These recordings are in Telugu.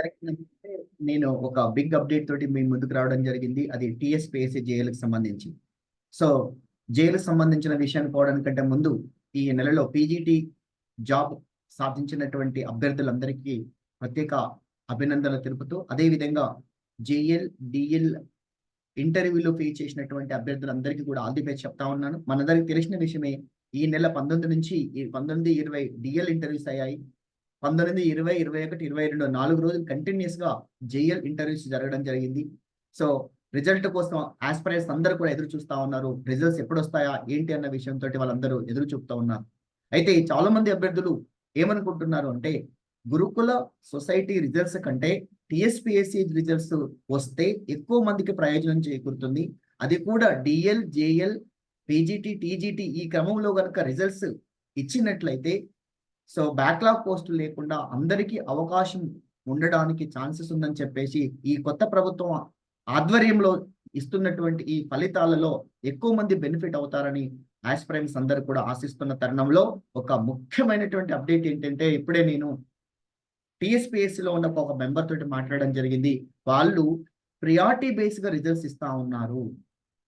జరిగిందంటే నేను ఒక బిగ్ అప్డేట్ తోటి మీ ముందుకు రావడం జరిగింది. అది టిఎస్పిఎస్సి జేఏలకు సంబంధించి. సో జేఏలకు సంబంధించిన విషయాన్ని పోవడానికంటే ముందు ఈ నెలలో పీజీటీ జాబ్ సాధించినటువంటి అభ్యర్థులందరికీ ప్రత్యేక అభినందనలు తెలుపుతూ అదే విధంగా జేఎల్ డిఎల్ ఇంటర్వ్యూలో ఫేస్ చేసినటువంటి అభ్యర్థులందరికీ కూడా ఆల్ ది బెస్ట్ చెప్తా ఉన్నాను. మనందరికి తెలిసిన విషయమే ఈ నెల పంతొమ్మిది నుంచి పంతొమ్మిది ఇరవై డిఎల్ ఇంటర్వ్యూస్ అయ్యాయి. పంతొమ్మిది ఇరవై ఇరవై ఒకటి ఇరవై రెండు నాలుగు రోజులు కంటిన్యూస్గా జేఎల్ ఇంటర్వ్యూస్ జరగడం జరిగింది. సో రిజల్ట్ కోసం ఆస్పైరెంట్స్ అందరూ కూడా ఎదురు చూస్తా ఉన్నారు. రిజల్ట్స్ ఎప్పుడు వస్తాయా ఏంటి అన్న విషయంతో వాళ్ళందరూ ఎదురు చూపుతా ఉన్నారు. అయితే చాలా మంది అభ్యర్థులు ఏమనుకుంటున్నారు అంటే గురుకుల సొసైటీ రిజల్ట్స్ కంటే టిఎస్పిఎస్సి రిజల్ట్స్ వస్తే ఎక్కువ మందికి ప్రయోజనం చేకూరుతుంది. అది కూడా డిఎల్ జేఎల్ పీజీటీ టీజీటీ ఈ క్రమంలో కనుక రిజల్ట్స్ ఇచ్చినట్లయితే సో బ్యాక్లాగ్ పోస్టులు లేకుండా అందరికీ అవకాశం ఉండడానికి ఛాన్సెస్ ఉందని చెప్పేసి ఈ కొత్త ప్రభుత్వం ఆధ్వర్యంలో ఇస్తున్నటువంటి ఈ ఫలితాలలో ఎక్కువ మంది బెనిఫిట్ అవుతారని ఆస్పిరెంట్స్ అందరు కూడా ఆశిస్తున్న తరుణంలో ఒక ముఖ్యమైనటువంటి అప్డేట్ ఏంటంటే ఇప్పుడే నేను టిఎస్పిఎస్సి ఉన్న ఒక మెంబర్ తోటి మాట్లాడడం జరిగింది. వాళ్ళు ప్రియారిటీ బేస్గా రిజల్ట్స్ ఇస్తా ఉన్నారు.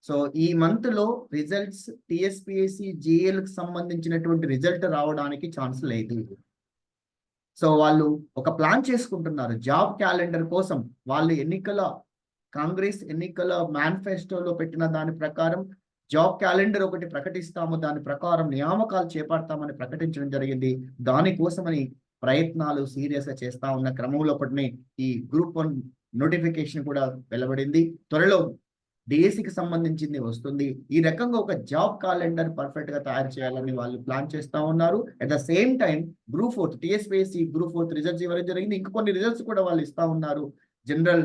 సో ఈ మంత్లో రిజల్ట్స్ టిఎస్పిఎస్సి జిఎల్కి సంబంధించినటువంటి రిజల్ట్ రావడానికి ఛాన్స్ లేదు. సో వాళ్ళు ఒక ప్లాన్ చేసుకుంటున్నారు. జాబ్ క్యాలెండర్ కోసం వాళ్ళు ఎన్నికల కాంగ్రెస్ ఎన్నికల మేనిఫెస్టోలో పెట్టిన దాని ప్రకారం జాబ్ క్యాలెండర్ ఒకటి ప్రకటిస్తాము. దాని ప్రకారం నియామకాలు చేపడతామని ప్రకటించడం జరిగింది. దానికోసమని ప్రయత్నాలు సీరియస్గా చేస్తా ఉన్న క్రమంలో పట్టిన ఈ గ్రూప్ వన్ నోటిఫికేషన్ కూడా వెలువడింది. త్వరలో డిఎస్సికి సంబంధించింది వస్తుంది. ఈ రకంగా ఒక జాబ్ క్యాలెండర్ పర్ఫెక్ట్గా తయారు చేయాలని వాళ్ళు ప్లాన్ చేస్తా ఉన్నారు. At the same time group fourth TSPSC group fourth results ఇవ్వడం జరిగింది. ఇంకా కొన్ని రిజల్ట్స్ కూడా వాళ్ళు ఇస్తా ఉన్నారు. జనరల్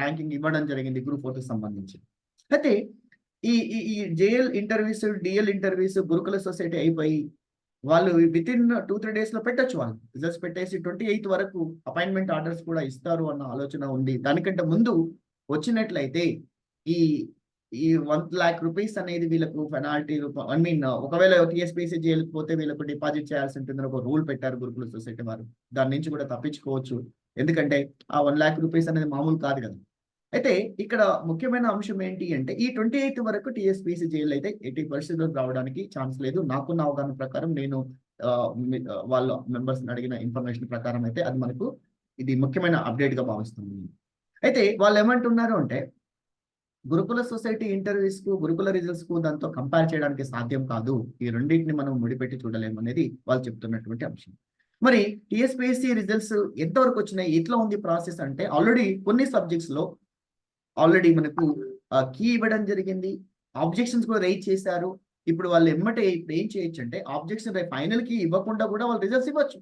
ర్యాంకింగ్ ఇవ్వడం జరిగింది గ్రూప్ ఫోర్త్ సంబంధించి. అయితే ఈ ఈ JL interviews DL interviews Gurukula society అయిపోయి వాళ్ళు విత్ ఇన్ టూ త్రీ డేస్లో పెట్టచ్చు వాళ్ళు. రిజల్ట్స్ పెట్టేసి ట్వంటీ ఎయిత్ వరకు అపాయింట్మెంట్ ఆర్డర్స్ కూడా ఇస్తారు అన్న ఆలోచన ఉంది. దానికంటే ముందు వచ్చినట్లయితే ఈ ఈ వన్ లాక్ రూపీస్ అనేది వీళ్ళకు పెనాల్టీ ఐ మీన్ ఒకవేళ టీఎస్పీసీ జైలుకి పోతే వీళ్ళకు డిపాజిట్ చేయాల్సి ఉంటుంది ఒక రూల్ పెట్టారు గురుకుల సొసైటీ వారు. దాని నుంచి కూడా తప్పించుకోవచ్చు. ఎందుకంటే ఆ వన్ లాక్ రూపీస్ అనేది మామూలు కాదు కదా. అయితే ఇక్కడ ముఖ్యమైన అంశం ఏంటి అంటే ఈ ట్వంటీ ఎయిత్ వరకు టీఎస్పీసీ జైలు అయితే ఎయిటీ పరిస్థితుల్లో రావడానికి ఛాన్స్ లేదు. నాకున్న అవగాహన ప్రకారం నేను వాళ్ళ మెంబర్స్ అడిగిన ఇన్ఫర్మేషన్ ప్రకారం అయితే అది మనకు ఇది ముఖ్యమైన అప్డేట్గా భావిస్తుంది. అయితే వాళ్ళు ఏమంటున్నారు అంటే గురుకుల సొసైటీ ఇంటర్వ్యూస్కు గురుకుల రిజల్ట్స్కు దాంతో కంపేర్ చేయడానికి సాధ్యం కాదు. ఈ రెండింటిని మనం ముడిపెట్టి చూడలేము అనేది వాళ్ళు చెప్తున్నటువంటి అంశం. మరి టిఎస్పిఎస్సి రిజల్ట్స్ ఎంతవరకు వచ్చినాయి? ఎట్లా ఉంది ప్రాసెస్ అంటే ఆల్రెడీ కొన్ని సబ్జెక్ట్స్లో ఆల్రెడీ మనకు కీ ఇవ్వడం జరిగింది. ఆబ్జెక్షన్స్ కూడా రైజ్ చేశారు. ఇప్పుడు వాళ్ళు ఎమ్మటే ఇప్పుడు ఏం చేయొచ్చు అంటే ఆబ్జెక్షన్ ఫైనల్కి ఇవ్వకుండా కూడా వాళ్ళు రిజల్ట్స్ ఇవ్వచ్చు.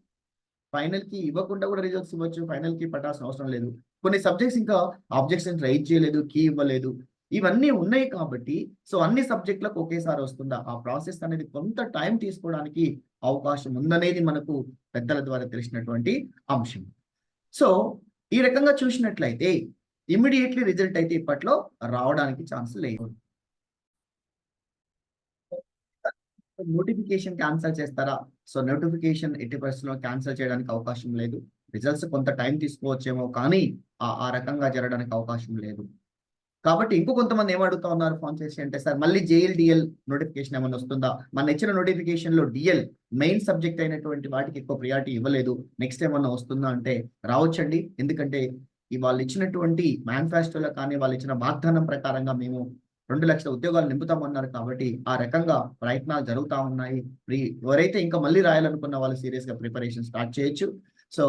ఫైనల్కి ఇవ్వకుండా కూడా రిజల్ట్స్ ఇవ్వచ్చు. ఫైనల్కి పట్టాల్సిన అవసరం లేదు. కొన్ని సబ్జెక్ట్స్ ఇంకా ఆబ్జెక్షన్స్ రైట్ చేయలేదు కీ ఇవ్వలేదు. ఇవన్నీ ఉన్నాయి కాబట్టి సో అన్ని సబ్జెక్టులకు ఒకేసారి వస్తుందా? ఆ ప్రాసెస్ అనేది కొంత టైం తీసుకోవడానికి అవకాశం ఉందనేది మనకు పెద్దల ద్వారా తెలిసినటువంటి అంశం. సో ఈ రకంగా చూసినట్లయితే ఇమ్మీడియట్లీ రిజల్ట్ అయితే ఇప్పట్లో రావడానికి ఛాన్స్ లేదు. నోటిఫికేషన్ క్యాన్సిల్ చేస్తారా? సో నోటిఫికేషన్ ఎట్టి పరిస్థితుల్లో క్యాన్సిల్ చేయడానికి అవకాశం లేదు. రిజల్ట్స్ కొంత టైం తీసుకోవచ్చేమో కానీ ఆ రకంగా జరగడానికి అవకాశం లేదు. కాబట్టి ఇంకో కొంతమంది ఏమడుగుతా ఉన్నారు ఫోన్ చేసి అంటే సార్ మళ్ళీ జేఎల్ డిఎల్ నోటిఫికేషన్ ఏమైనా వస్తుందా? మన ఇచ్చిన నోటిఫికేషన్లో డిఎల్ మెయిన్ సబ్జెక్ట్ అయినటువంటి వాటికి ఎక్కువ ప్రియారిటీ ఇవ్వలేదు. నెక్స్ట్ ఏమన్నా వస్తుందా? అంటే రావచ్చండి. ఎందుకంటే వాళ్ళు ఇచ్చినటువంటి మేనిఫెస్టోలో కానీ వాళ్ళు ఇచ్చిన వాగ్దానం ప్రకారంగా మేము రెండు లక్షల ఉద్యోగాలు నింపుతామన్నారు కాబట్టి ఆ రకంగా ప్రయత్నాలు జరుగుతూ ఉన్నాయి. ఎవరైతే ఇంకా మళ్ళీ రాయాలనుకున్న వాళ్ళు సీరియస్గా ప్రిపరేషన్ స్టార్ట్ చేయొచ్చు. సో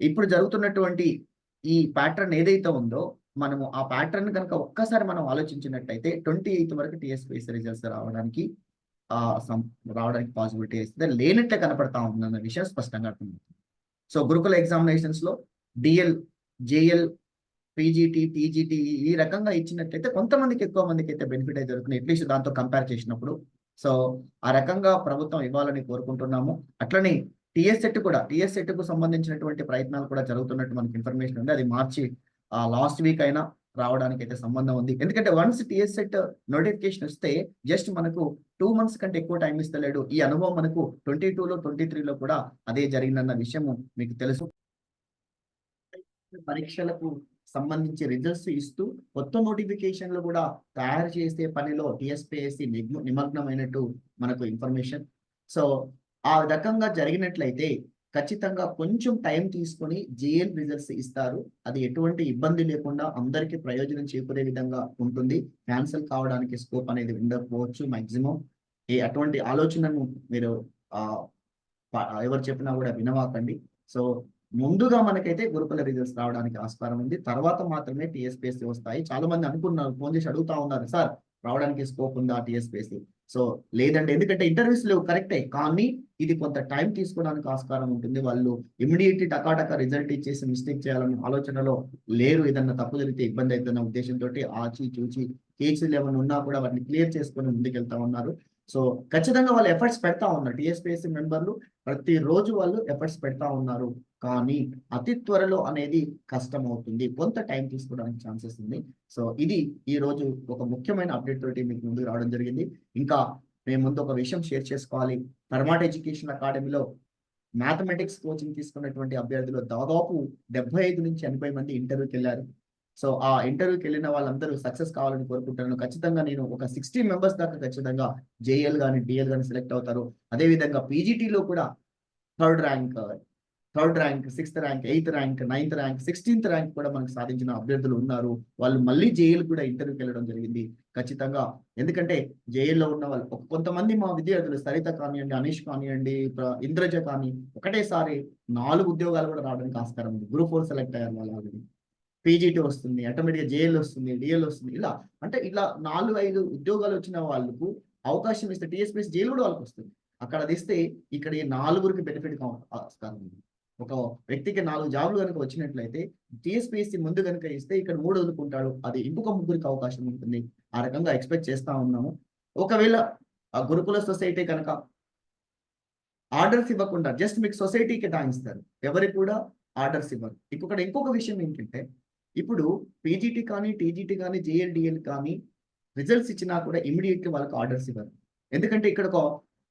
ఇప్పుడు జరుగుతున్నటువంటి ఈ ప్యాటర్న్ ఏదైతే ఉందో మనము ఆ ప్యాటర్న్ కనుక ఒక్కసారి మనం ఆలోచించినట్టయితే ట్వంటీ ఎయిత్ వరకు టిఎస్పిఎస్ రిజల్ట్స్ రావడానికి ఆ రావడానికి పాసిబిలిటీ ఇస్తుంది లేనట్టే కనపడతా ఉందన్న విషయం స్పష్టంగా అర్థమవుతుంది. సో గురుకుల ఎగ్జామినేషన్స్లో డిఎల్ జేఎల్ పీజీటీ టీజీటీ ఈ రకంగా ఇచ్చినట్లయితే కొంతమందికి ఎక్కువ మందికి అయితే బెనిఫిట్ అయితే జరుగుతుంది. అట్లీస్ట్ దాంతో కంపేర్ చేసినప్పుడు. సో ఆ రకంగా ప్రభుత్వం ఇవ్వాలని కోరుకుంటున్నాము. అట్లనే టిఎస్ సెట్ కూడా టిఎస్ సెట్కు సంబంధించినటువంటి ప్రయత్నాలు కూడా జరుగుతున్నట్టు మనకి ఇన్ఫర్మేషన్ ఉంది. అది మార్చి లాస్ట్ వీక్ అయినా రావడానికి అయితే సంబంధం ఉంది. ఎందుకంటే వన్స్ టిఎస్ సెట్ నోటిఫికేషన్ వస్తే జస్ట్ మనకు టూ మంత్స్ కంటే ఎక్కువ టైం ఇస్తలేడు. ఈ అనుభవం మనకు ట్వంటీ టూలో ట్వంటీ త్రీలో కూడా అదే జరిగిందన్న విషయము మీకు తెలుసు. పరీక్షలకు సంబంధించి రిజల్ట్స్ ఇస్తూ కొత్త నోటిఫికేషన్లు కూడా తయారు చేసే పనిలో టిఎస్పిఎస్సి నిమగ్నమైనట్టు మనకు ఇన్ఫర్మేషన్. సో ఆ రకంగా జరిగినట్లయితే ఖచ్చితంగా కొంచెం టైం తీసుకొని జిఎల్ రిజల్ట్స్ ఇస్తారు. అది ఎటువంటి ఇబ్బంది లేకుండా అందరికీ ప్రయోజనం చేకూరే విధంగా ఉంటుంది. క్యాన్సిల్ కావడానికి స్కోప్ అనేది ఉండకపోవచ్చు మాక్సిమం. ఏ అటువంటి ఆలోచనను మీరు ఎవరు చెప్పినా కూడా వినవాకండి. సో ముందుగా మనకైతే గురుకుల రిజల్ట్స్ రావడానికి ఆస్కారం ఉంది. తర్వాత మాత్రమే టీఎస్పీఎస్సీ వస్తాయి. చాలా మంది అనుకున్నారు ఫోన్ చేసి అడుగుతా ఉన్నారు సార్ రావడానికి స్కోప్ ఉందా టీఎస్పీఎస్సీ? సో లేదంటే ఎందుకంటే ఇంటర్వ్యూస్ లేవు కరెక్టే. కానీ ఇది కొంత టైం తీసుకోవడానికి ఆస్కారం ఉంటుంది. వాళ్ళు ఇమీడియట్ టకాటక రిజల్ట్ ఇచ్చేసి మిస్టేక్ చేయాలనే ఆలోచనలో లేరు. ఏదన్నా తప్పు జరిగితే ఇబ్బంది అవుతున్న ఉద్దేశంతో ఆచి చూచి కేసులు ఏమైనా ఉన్నా కూడా వాటిని క్లియర్ చేసుకొని ముందుకెళ్తా ఉన్నారు. సో ఖచ్చితంగా వాళ్ళు ఎఫర్ట్స్ పెడతా ఉన్నారు. టీఎస్పీఎస్సీ మెంబర్లు ప్రతిరోజు వాళ్ళు ఎఫర్ట్స్ పెడతా ఉన్నారు. కానీ అతి త్వరలో అనేది కష్టం అవుతుంది కొంత టైం తీసుకోవడానికి ఛాన్సెస్ ఉంది. సో ఇది ఈ రోజు ఒక ముఖ్యమైన అప్డేట్ తోటి మీకు ముందుకు రావడం జరిగింది. ఇంకా మేము ముందు ఒక విషయం షేర్ చేసుకోవాలి. పరమాట్ ఎడ్యుకేషన్ అకాడమీలో మ్యాథమెటిక్స్ కోచింగ్ తీసుకున్నటువంటి అభ్యర్థులు దాదాపు డెబ్బై ఐదు నుంచి ఎనభై మంది ఇంటర్వ్యూకి వెళ్ళారు. సో ఆ ఇంటర్వ్యూకి వెళ్ళిన వాళ్ళందరూ సక్సెస్ కావాలని కోరుకుంటున్నాను. ఖచ్చితంగా నేను ఒక సిక్స్టీ మెంబర్స్ దాకా ఖచ్చితంగా జేఎల్ కానీ డిఎల్ కానీ సెలెక్ట్ అవుతారు. అదే విధంగా పీజీటీలో కూడా third rank third rank sixth rank eighth rank ninth rank sixteenth rank కూడా మనకు సాధించిన అభ్యర్థులు ఉన్నారు. వాళ్ళు మళ్ళీ జేఏలు కూడా ఇంటర్వ్యూకి వెళ్ళడం జరిగింది. ఖచ్చితంగా. ఎందుకంటే జేఏల్లో ఉన్న వాళ్ళు ఒక- కొంతమంది మా విద్యార్థులు సరిత కానివ్వండి అనీష్ కానివ్వండి ఇంద్రజ కానీ ఒకటేసారి నాలుగు ఉద్యోగాలు కూడా రావడానికి ఆస్కారం ఉంది. గ్రూప్ ఫోర్ సెలెక్ట్ అయ్యారు వాళ్ళు ఆల్రెడీ. పీజీటీ వస్తుంది ఆటోమేటిక్గా జేఎల్ వస్తుంది డిఎల్ వస్తుంది ఇలా. అంటే ఇలా నాలుగు ఐదు ఉద్యోగాలు వచ్చిన వాళ్ళకు అవకాశం ఇస్తే టీఎస్పీఎస్ జైలు కూడా వాళ్ళకి వస్తుంది అక్కడ తీస్తే ఇక్కడ ఈ నాలుగురికి బెనిఫిట్ ఆస్కారం ఉంది. ఒక వ్యక్తికి నాలుగు జాబ్లు కనుక వచ్చినట్లయితే టీఎస్పీఎస్సీ ముందు కనుక ఇస్తే ఇక్కడ మూడు వదులుకుంటాడు. అది ఇంకొక ముగ్గురికి అవకాశం ఉంటుంది. ఆ రకంగా ఎక్స్పెక్ట్ చేస్తా ఉన్నాము. ఒకవేళ ఆ గురుకుల సొసైటీ కనుక ఆర్డర్స్ ఇవ్వకుండా జస్ట్ మీకు సొసైటీకి కేటాయిస్తారు ఎవరికి కూడా ఆర్డర్స్ ఇవ్వరు. ఇంకొకటి ఇంకొక విషయం ఏంటంటే ఇప్పుడు పీజీటీ కానీ టీజీటీ కానీ జేఎల్డిఎల్ కానీ రిజల్ట్స్ ఇచ్చినా కూడా ఇమీడియట్ వాళ్ళకి ఆర్డర్స్ ఇవ్వరు. ఎందుకంటే ఇక్కడ ఒక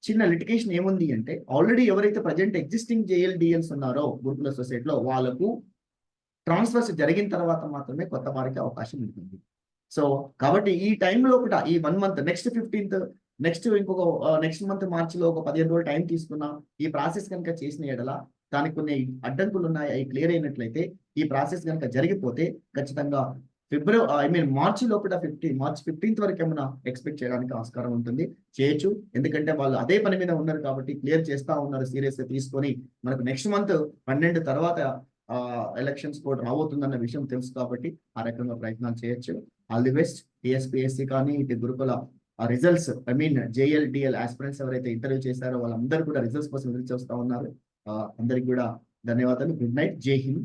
చిన్న లిటికేషన్ ఏముంది అంటే ఆల్రెడీ ఎవరైతే ప్రజెంట్ ఎగ్జిస్టింగ్ జేఎల్డిఎల్స్ ఉన్నారో గురుకుల సొసైటీలో వాళ్ళకు ట్రాన్స్ఫర్స్ జరిగిన తర్వాత మాత్రమే కొత్త వారికి అవకాశం ఉంటుంది. సో కాబట్టి ఈ టైంలో కూడా ఈ one month next fifteenth next ఇంకొక నెక్స్ట్ మంత్ మార్చిలో ఒక పదిహేను రోజులు టైం తీసుకున్నా ఈ ప్రాసెస్ కనుక చేసిన ఎడల దానికి కొన్ని అడ్డంకులు ఉన్నాయి అవి క్లియర్ అయినట్లయితే ఈ ప్రాసెస్ కనుక జరిగిపోతే ఖచ్చితంగా ఫిబ్రవరి ఐ మీన్ మార్చి లోపల ఫిఫ్టీన్ మార్చ్ ఫిఫ్టీన్త్ వరకు ఏమైనా ఎక్స్పెక్ట్ చేయడానికి ఆస్కారం ఉంటుంది? చేయొచ్చు. ఎందుకంటే వాళ్ళు అదే పని మీద ఉన్నారు కాబట్టి క్లియర్ చేస్తా ఉన్నారు సీరియస్ తీసుకొని. మనకు నెక్స్ట్ మంత్ పన్నెండు తర్వాత ఎలక్షన్స్ కూడా రాబోతుందన్న విషయం తెలుసు కాబట్టి ఆ రకంగా ప్రయత్నాలు చేయొచ్చు. ఆల్ ది బెస్ట్ టిఎస్పిఎస్సి కానీ ఇటు Gurukula results I mean JL DL aspirants ఎవరైతే ఇంటర్వ్యూ చేశారో వాళ్ళందరూ కూడా రిజల్ట్స్ కోసం ఎదురు చూస్తా ఉన్నారు. అందరికి కూడా ధన్యవాదాలు. గుడ్ నైట్ జై హింద్